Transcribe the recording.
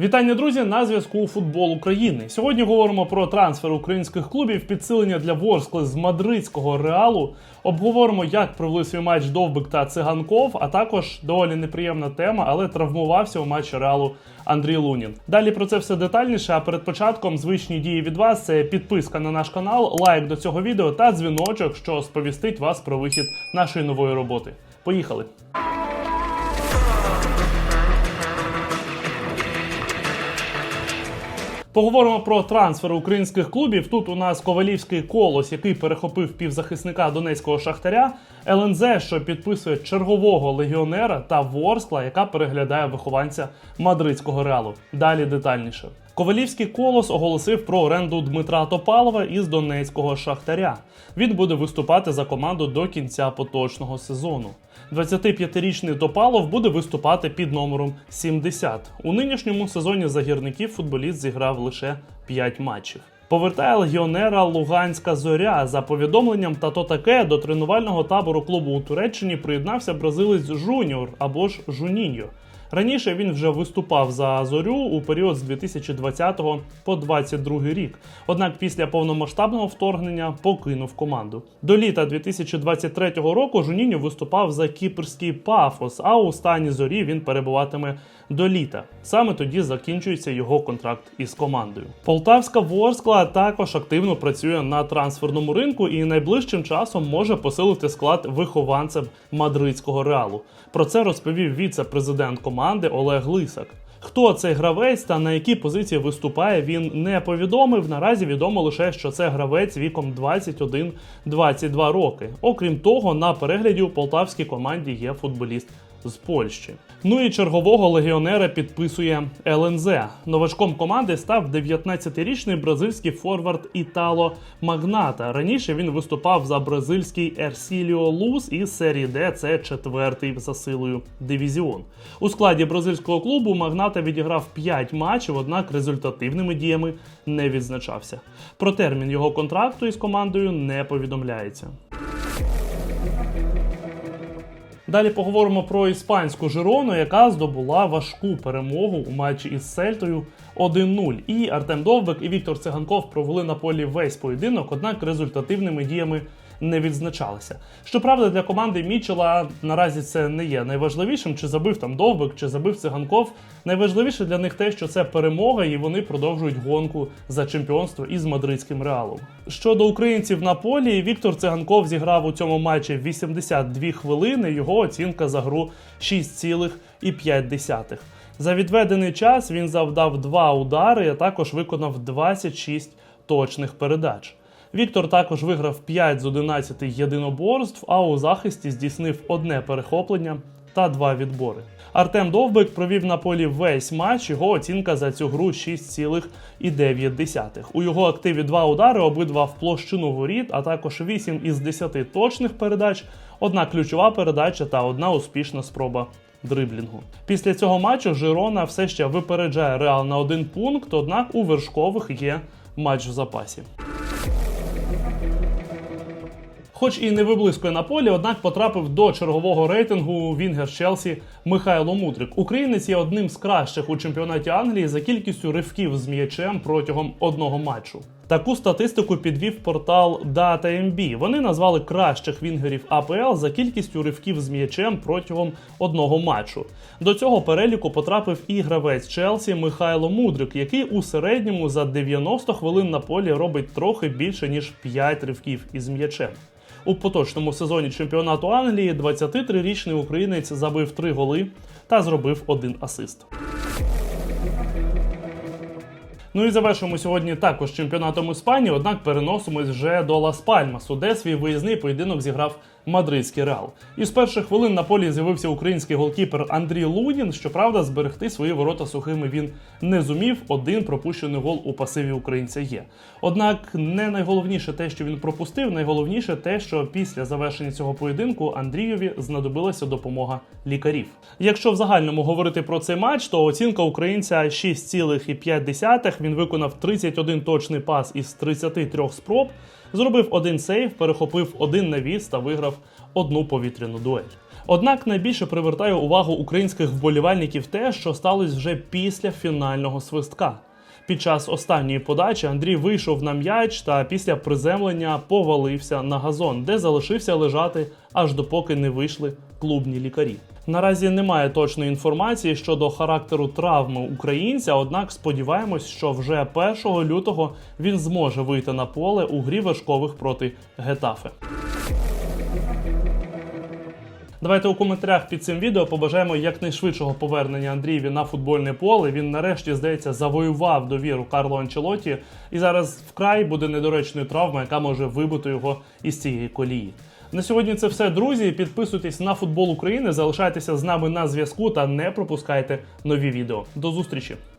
Вітання, друзі! На зв'язку Футбол України. Сьогодні говоримо про трансфер українських клубів, підсилення для Ворскли з мадридського реалу. Обговоримо, як провели свій матч Довбик та Циганков, а також доволі неприємна тема, але травмувався у матчі реалу Андрій Лунін. Далі про це все детальніше. А перед початком звичні дії від вас це підписка на наш канал, лайк до цього відео та дзвіночок, що сповістить вас про вихід нашої нової роботи. Поїхали! Поговоримо про трансфери українських клубів. Тут у нас Ковалівський колос, який перехопив півзахисника донецького шахтаря, ЛНЗ, що підписує чергового легіонера, та Ворскла, яка переглядає вихованця мадридського реалу. Далі детальніше. Ковалівський колос оголосив про оренду Дмитра Топалова із донецького шахтаря. Він буде виступати за команду до кінця поточного сезону. 25-річний Топалов буде виступати під номером 70. У нинішньому сезоні за гірників футболіст зіграв лише 5 матчів. Повертає легіонера Луганська зоря за повідомленням та то таке до тренувального табору клубу у Туреччині приєднався бразилець Жуніор або ж Жуніньо. Раніше він вже виступав за зорю у період з 2020 по 2022 рік. Однак після повномасштабного вторгнення покинув команду. До літа 2023 року Жуніньо виступав за кіпрський пафос, а у стані зорі він перебуватиме до літа. Саме тоді закінчується його контракт із командою. Полтавська Ворскла також активно працює на трансферному ринку і найближчим часом може посилити склад вихованцем мадридського реалу. Про це розповів віце-президент команди Олег Лисак. Хто цей гравець та на якій позиції виступає, він не повідомив. Наразі відомо лише, що це гравець віком 21-22 роки. Окрім того, на перегляді у полтавській команді є футболіст з Польщі. Ну і чергового легіонера підписує ЛНЗ. Новачком команди став 19-річний бразильський форвард Італо Магната. Раніше він виступав за бразильський Ерсіліо Лус із серії Д. Це четвертий за силою дивізіон. У складі бразильського клубу Магната відіграв 5 матчів, однак результативними діями не відзначався. Про термін його контракту із командою не повідомляється. Далі поговоримо про іспанську Жирону, яка здобула важку перемогу у матчі із Сельтою 1-0. І Артем Довбик і Віктор Циганков провели на полі весь поєдинок, однак результативними діями не відзначалися. Щоправда, для команди Мічела наразі це не є найважливішим, чи забив там Довбик, чи забив Циганков. Найважливіше для них те, що це перемога, і вони продовжують гонку за чемпіонство із мадридським реалом. Щодо українців на полі, Віктор Циганков зіграв у цьому матчі 82 хвилини. Його оцінка за гру 6,5. За відведений час він завдав два удари, а також виконав 26 точних передач. Віктор також виграв 5 з 11 єдиноборств, а у захисті здійснив одне перехоплення та два відбори. Артем Довбик провів на полі весь матч. Його оцінка за цю гру 6,9. У його активі два удари, обидва в площину воріт, а також 8 із 10 точних передач, одна ключова передача та одна успішна спроба дриблінгу. Після цього матчу Жирона все ще випереджає Реал на один пункт, однак у вершкових є матч в запасі. Хоч і не виблискує на полі, однак потрапив до чергового рейтингу Вінгер Челсі Михайло Мудрик. Українець є одним з кращих у чемпіонаті Англії за кількістю ривків з м'ячем протягом одного матчу. Таку статистику підвів портал DataMB. Вони назвали кращих вінгерів АПЛ за кількістю ривків з м'ячем протягом одного матчу. До цього переліку потрапив і гравець Челсі Михайло Мудрик, який у середньому за 90 хвилин на полі робить трохи більше ніж 5 ривків із м'ячем. У поточному сезоні чемпіонату Англії 23-річний українець забив три голи та зробив один асист. Ну і завершимо сьогодні також чемпіонатом Іспанії, однак переносимось вже до Лас Пальмасу, де свій виїзний поєдинок зіграв мадридський реал. І з перших хвилин на полі з'явився український голкіпер Андрій Лунін. Щоправда, зберегти свої ворота сухими він не зумів. Один пропущений гол у пасиві українця є. Однак не найголовніше те, що він пропустив, найголовніше те, що після завершення цього поєдинку Андрієві знадобилася допомога лікарів. Якщо в загальному говорити про цей матч, то оцінка українця 6,5. Він виконав 31 точний пас із 33 спроб. Зробив один сейв, перехопив один навіс та виграв одну повітряну дуель. Однак найбільше привертає увагу українських вболівальників те, що сталося вже після фінального свистка. Під час останньої подачі Андрій вийшов на м'яч та після приземлення повалився на газон, де залишився лежати аж допоки не вийшли клубні лікарі. Наразі немає точної інформації щодо характеру травми українця, однак сподіваємось, що вже 1 лютого він зможе вийти на поле у грі вершкових проти Гетафе. Давайте у коментарях під цим відео побажаємо якнайшвидшого повернення Андрієві на футбольне поле. Він нарешті, здається, завоював довіру Карло Анчелоті, і зараз вкрай буде недоречною травма, яка може вибити його із цієї колії. На сьогодні це все, друзі. Підписуйтесь на футбол України, залишайтеся з нами на зв'язку та не пропускайте нові відео. До зустрічі!